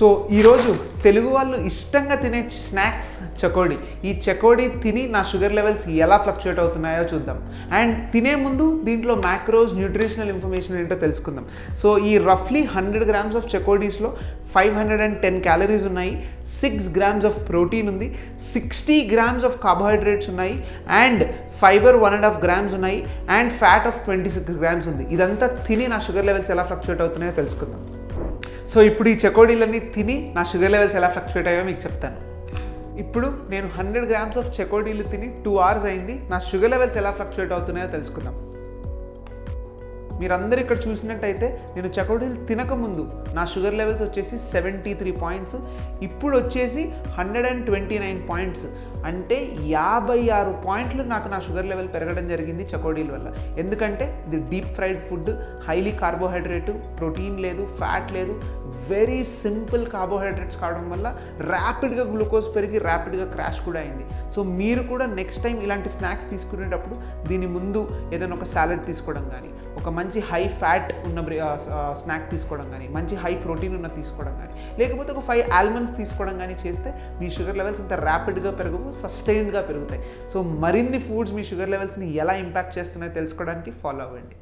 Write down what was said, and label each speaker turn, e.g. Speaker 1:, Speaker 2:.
Speaker 1: So ఈరోజు తెలుగు వాళ్ళు ఇష్టంగా తినే స్నాక్స్ చకోడీ. ఈ చకోడీ తిని నా షుగర్ లెవెల్స్ ఎలా ఫ్లక్చుయేట్ అవుతున్నాయో చూద్దాం. అండ్ తినే ముందు దీంట్లో మ్యాక్రోస్ న్యూట్రిషనల్ ఇన్ఫర్మేషన్ ఏంటో తెలుసుకుందాం. సో ఈ రఫ్లీ hundred grams of చకోడీస్లో five hundred and ten calories ఉన్నాయి. సిక్స్ గ్రామ్స్ ఆఫ్ ప్రోటీన్ ఉంది. సిక్స్టీ గ్రామ్స్ ఆఫ్ కార్బోహైడ్రేట్స్ ఉన్నాయి. And fibre one and half grams ఉన్నాయి. And fat of twenty six grams ఉంది. ఇదంతా తిని నా షుగర్ లెవెల్స్ ఎలా ఫ్లక్చుయేట్ అవుతున్నాయో తెలుసుకుందాం. సో ఇప్పుడు ఈ చకోడీలన్నీ తిని నా షుగర్ లెవెల్స్ ఎలా ఫ్లక్చువేట్ అయ్యో మీకు చెప్తాను. ఇప్పుడు నేను హండ్రెడ్ గ్రామ్స్ ఆఫ్ చకోడీలు తిని టూ అవర్స్ అయింది. నా షుగర్ లెవెల్స్ ఎలా ఫ్లక్చువేట్ అవుతున్నాయో తెలుసుకుందాం. మీరందరూ ఇక్కడ చూసినట్టయితే నేను చకోడీలు తినకముందు నా షుగర్ లెవెల్స్ వచ్చేసి సెవెంటీ త్రీ పాయింట్స్. ఇప్పుడు వచ్చేసి hundred and twenty nine points. అంటే యాభై ఆరు పాయింట్లు నాకు నా షుగర్ లెవెల్ పెరగడం జరిగింది చకోడీల వల్ల. ఎందుకంటే ఇది deep fried food highly carbohydrate protein లేదు ఫ్యాట్ లేదు వెరీ సింపుల్ కార్బోహైడ్రేట్స్ కావడం వల్ల ర్యాపిడ్గా గ్లూకోజ్ పెరిగి ర్యాపిడ్గా క్రాష్ కూడా అయింది. సో మీరు కూడా నెక్స్ట్ టైం ఇలాంటి స్నాక్స్ తీసుకునేటప్పుడు దీని ముందు ఏదైనా ఒక సాలెడ్ తీసుకోవడం కానీ ఒక మంచి హై ఫ్యాట్ ఉన్న స్నాక్ తీసుకోవడం కానీ మంచి హై ప్రోటీన్ ఉన్న తీసుకోవడం కానీ లేకపోతే ఒక ఫైవ్ ఆల్మండ్స్ తీసుకోవడం కానీ చేస్తే మీ షుగర్ లెవెల్స్ ఇంత ర్యాపిడ్గా పెరుగు సస్టైన్డ్గా పెరుగుతాయి. సో మరిన్ని ఫుడ్స్ మీ షుగర్ లెవెల్స్ని ఎలా ఇంపాక్ట్ చేస్తున్నాయో తెలుసుకోవడానికి ఫాలో అవ్వండి.